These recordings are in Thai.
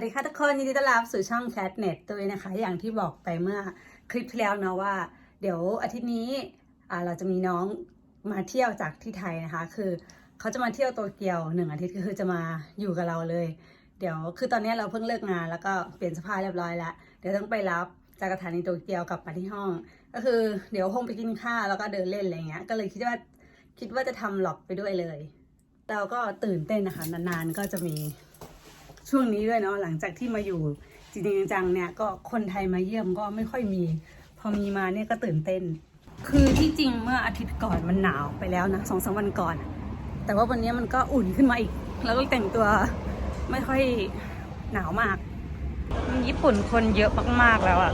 สวัสดีค่ะทุกคนยินดีต้อนรับสู่ช่อง Catnet ตัวเองนะคะ อย่างที่บอกไปเมื่อคลิปที่แล้วเนาะว่า เดี๋ยวอาทิตย์นี้เราจะมีน้องมาเที่ยวจากที่ไทยนะคะ คือเขาจะมาเที่ยวโตเกียวหนึ่งอาทิตย์ก็คือจะมาอยู่กับเราเลย เดี๋ยวคือตอนนี้เราเพิ่งเลิกงานแล้วก็เปลี่ยนเสภาเรียบร้อยแล้วเดี๋ยวต้องไปรับจากสถานีโตเกียวกลับมาที่ห้อง ก็คือเดี๋ยวคงไปกินข้าวแล้วก็เดินเล่นอะไรเงี้ยก็เลยคิดว่าคิดว่าจะทำหลอกไปด้วยเลย เราก็ตื่นเต้นนะคะนานๆก็จะมี ช่วงนี้ด้วยเนาะหลังจากที่มาอยู่จริงจังเนี่ยก็คนไทยมาเยี่ยมก็ไม่ค่อยมี พอมีมาเนี่ยก็ตื่นเต้น คือที่จริงเมื่ออาทิตย์ก่อนมันหนาวไปแล้วนะสองสามวันก่อน แต่ว่าวันนี้มันก็อุ่นขึ้นมาอีก แล้วก็แต่งตัวไม่ค่อยหนาวมาก ญี่ปุ่นคนเยอะมากๆแล้วอะ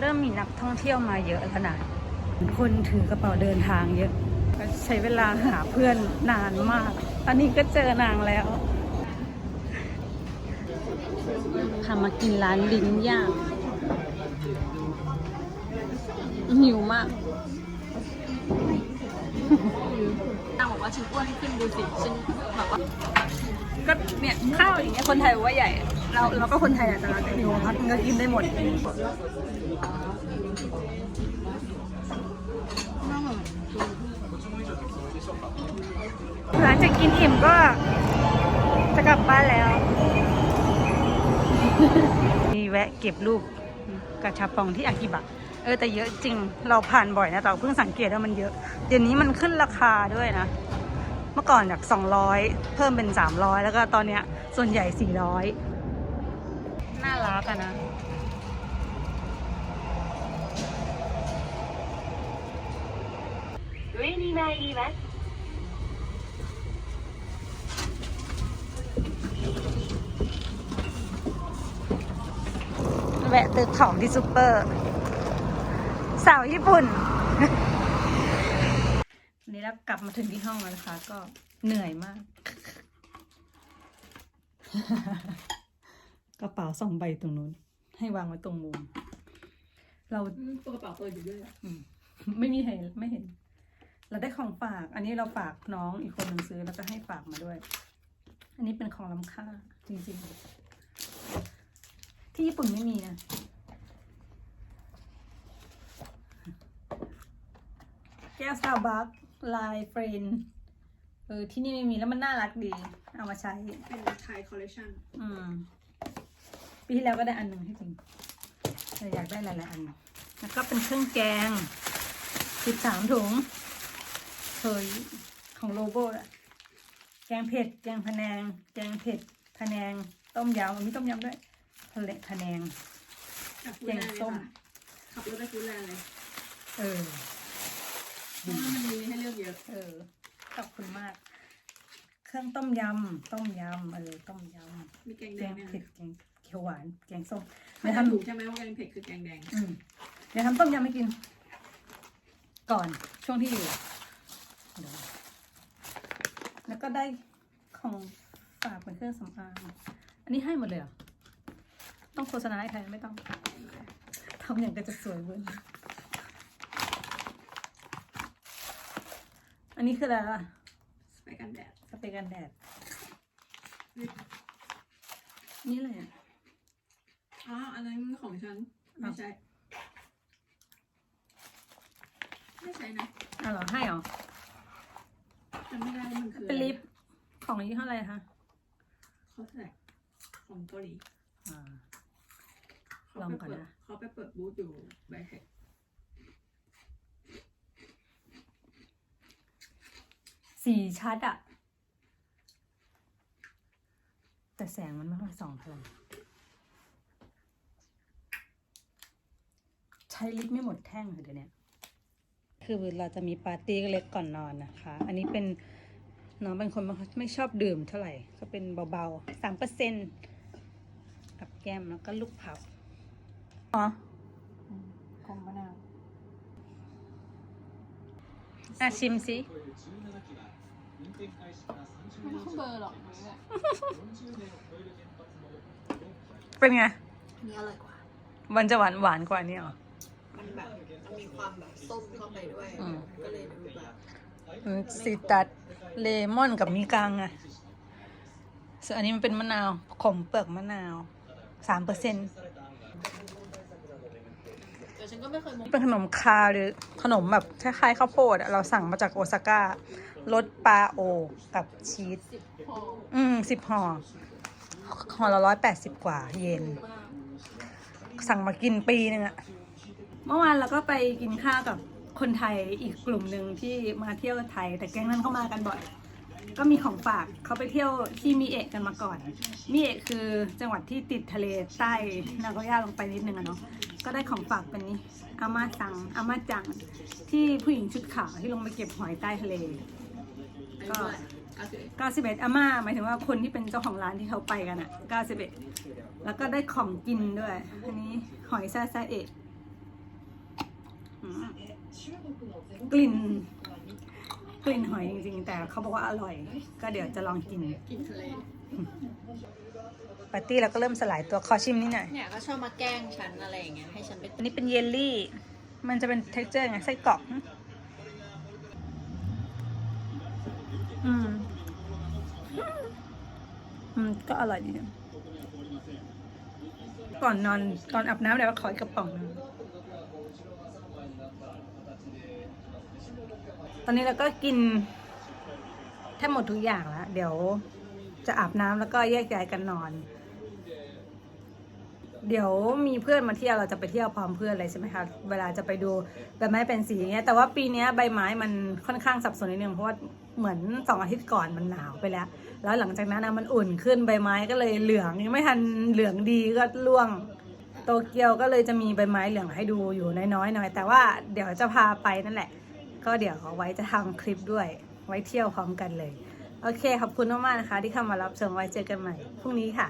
เริ่มมีนักท่องเที่ยวมาเยอะขนาดคนถือกระเป๋าเดินทางเยอะก็ใช้เวลาหาเพื่อนนานมากตอนนี้ก็เจอนางแล้วพามากินร้านลิ้นย่างหิวมากนางบอกว่าฉันอ้วนขึ้นดูสิฉันแบบว่าก็เนี่ยข้าวอย่างเงี้ยคนไทยบอกว่าใหญ่ เราเราก็คนไทยอะแต่เราจะหิวพักมันก็กินได้หมดหลังจากกินอิ่มก็จะกลับบ้านแล้วมีแวะเก็บรูปกระชับปองที่อากิบะเออแต่เยอะจริงเราผ่านบ่อยนะแต่เพิ่งสังเกตว่ามันเยอะ เดี๋ยวนี้มันขึ้นราคาด้วยนะ เมื่อก่อนจาก 200 เพิ่มเป็น 300 แล้วก็ตอนเนี้ยส่วนใหญ่ 400 น่ารักอะนะ 上に参ります แวะตึกของที่ซูเปอร์ สาวญี่ปุ่น วันนี้เรากลับมาถึงที่ห้องแล้วนะคะ ก็เหนื่อยมาก กระเป๋าสองใบตรงนู้น ให้วางไว้ตรงมุม เราตัวกระเป๋าเปิดอยู่ด้วยอะอืมไม่มีเห็นไม่เห็น เราได้ของฝาก อันนี้เราฝากน้องอีกคนหนึ่งซื้อแล้วก็ให้ฝากมาด้วย อันนี้เป็นของล้ำค่าจริงๆ ที่ญี่ปุ่นไม่มีนะแก้วซาบักลายเฟรนเออที่นี่ไม่มีแล้วมันน่ารักดี เอามาใช้ เป็นไทยคอลเลคชันอืม ปีที่แล้วก็ได้อันหนึ่งที่จริงแต่อยากได้หลายๆอันแล้วก็เป็นเครื่องแกงสิบสามถุงเฮ้ยของโลโบอะแกงเผ็ด แกงพะแนง แกงเผ็ดพะแนง ต้มยำมีต้มยำด้วยทะเลพะแนงกับฟูแกแลงนด์ส้ม ขับรถไปฟูแลนด์เลยเออเพราะว่ามันมีให้เลือกเยอะ เออ ขอบคุณมาก เครื่องต้มยำต้มยำเออต้มยมีแกงำแดแกงงเนี่ยเผ็ดแกงเขียวหวานแกงส้มเขาเดี๋ยวทำทำถูกใช่ไหมว่าแกงเผ็ดคือแกงแดง อืมเดี๋ยวทำต้มยำให้กิน ก่อนช่วงที่อยู่เดี๋ยวแล้วก็ได้ของฝากเป็นเครื่องสำอางอันนี้ให้หมดเลยเหรอต้องโฆษณาให้ใครไม่ต้อง ทำอย่างก็จะสวยเว้ยอันนี้คืออะไรล่ะส ไปกันแดดสเปรย์กันแดด นี่เลยอะอ๋อ อันนั้นของฉัน ไม่ใช่ ไม่ใช่นะอ๋อเหรอ ให้เหรอ จำไม่ได้ว่ามันคือเป็นลิปของยี่ห้ออะไรคะเขาแสกของเกาหลีอ่า เขาลองไปก่อนเปิดนะ เขาไปเปิดบูธอยู่ไบเทค สีชัดอะแต่แสงมันไม่ค่อยส่องเท่าไหร่ใช้ลิปไม่หมดแท่งเลยเดี๋ยวนี้คือเราจะมีปาร์ตี้เล็กก่อนนอนนะคะ อันนี้เป็นน้องเป็นคนไม่ค่อยไม่ชอบดื่มเท่าไหร่ ก็เป็นเบาๆสามเปอร์เซ็นกับแก้มแล้วก็ลูกเผาอ๋อของมะนาวอะชิมสิ ไม่ต้องเบอร์หรอกเป็นไงนี่อร่อยกว่า มันจะหวานหวานๆกว่านี้เหรอมันแบบอมีความแบบส้มเข้าไปด้วย อืมก็เลยดูแบบซีตัสเลมอนกับมีกังอะส่วนอันนี้มันเป็นมะนาว ขมเปลือกมะนาวสามเปอร์เซ็นต์แต่ฉันก็ไม่เคยมองเป็นขนมคาวหรือขนมแบบคล้ายๆข้าวโพดอะเราสั่งมาจากโอซาก้า รสปลาโอกับชีสอืมสิบห่อห่อละร้อยแปดสิบกว่าเยนสั่งมากินปีหนึ่งอะเมื่อวานเราก็ไปกินข้าวกับคนไทยอีกกลุ่มหนึ่งที่มาเที่ยวไทย แต่แก๊งนั้นเข้ามากันบ่อย ก็มีของฝากเขาไปเที่ยวที่มิเอะกันมาก่อนมิเอะคือจังหวัดที่ติดทะเลใต้นาโกย่าลงไปนิดนึงอะเนาะก็ได้ของฝากเป็นนี้อาม่าซังอาม่าจัง ที่ผู้หญิงชุดขาวที่ลงไปเก็บหอยใต้ทะเล ก้าสิบเอ็ด91อาม่าหมายถึงว่าคนที่เป็นเจ้าของร้านที่เขาไปกันอะ91 แล้วก็ได้ของกินด้วย อันนี้หอยซาซาเอะอืมกลิ่น กลิ่นหอยจริงๆ แต่เขาบอกว่าอร่อย ก็เดี๋ยวจะลองกินกินทะเลปาร์ตี้เราก็เริ่มสลายตัวขอชิมนิดหน่อยเนี่ยก็ชอบมาแกล้งฉันอะไรอย่างเงี้ยให้ฉันไปอันนี้เป็นเยลลี่ มันจะเป็น t e x t อร์ไงไส้กรอก อืม อืม ก็อร่อยดีก่อนนอนตอนอาบน้ำเดี๋ยวขออีกระป๋องนึงตอนนี้เราก็กินแทบหมดทุกอย่างแล้ว เดี๋ยวจะอาบน้ำแล้วก็แยกย้ายกันนอน เดี๋ยวมีเพื่อนมาเที่ยวเราจะไปเที่ยวพร้อมเพื่อนเลยใช่ไหมคะเวลาจะไปดูใบไม้เป็นสีอย่างเงี้ยแต่ว่าปีนี้ใบไม้มันค่อนข้างสับสนนิดนึงเพราะว่า เหมือนสองอาทิตย์ก่อนมันหนาวไปแล้ว แล้วหลังจากนั้นนะมันอุ่นขึ้นใบไม้ก็เลยเหลืองยังไม่ทันเหลืองดีก็ร่วง โตเกียวก็เลยจะมีใบไม้เหลืองให้ดูอยู่น้อยๆหน่อยแต่ว่าเดี๋ยวจะพาไปนั่นแหละ ก็เดี๋ยวเอาไว้จะทำคลิปด้วย ไว้เที่ยวพร้อมกันเลย โอเคขอบคุณมากๆนะคะ ที่เข้ามารับชมไว้เจอกันใหม่พรุ่งนี้ค่ะ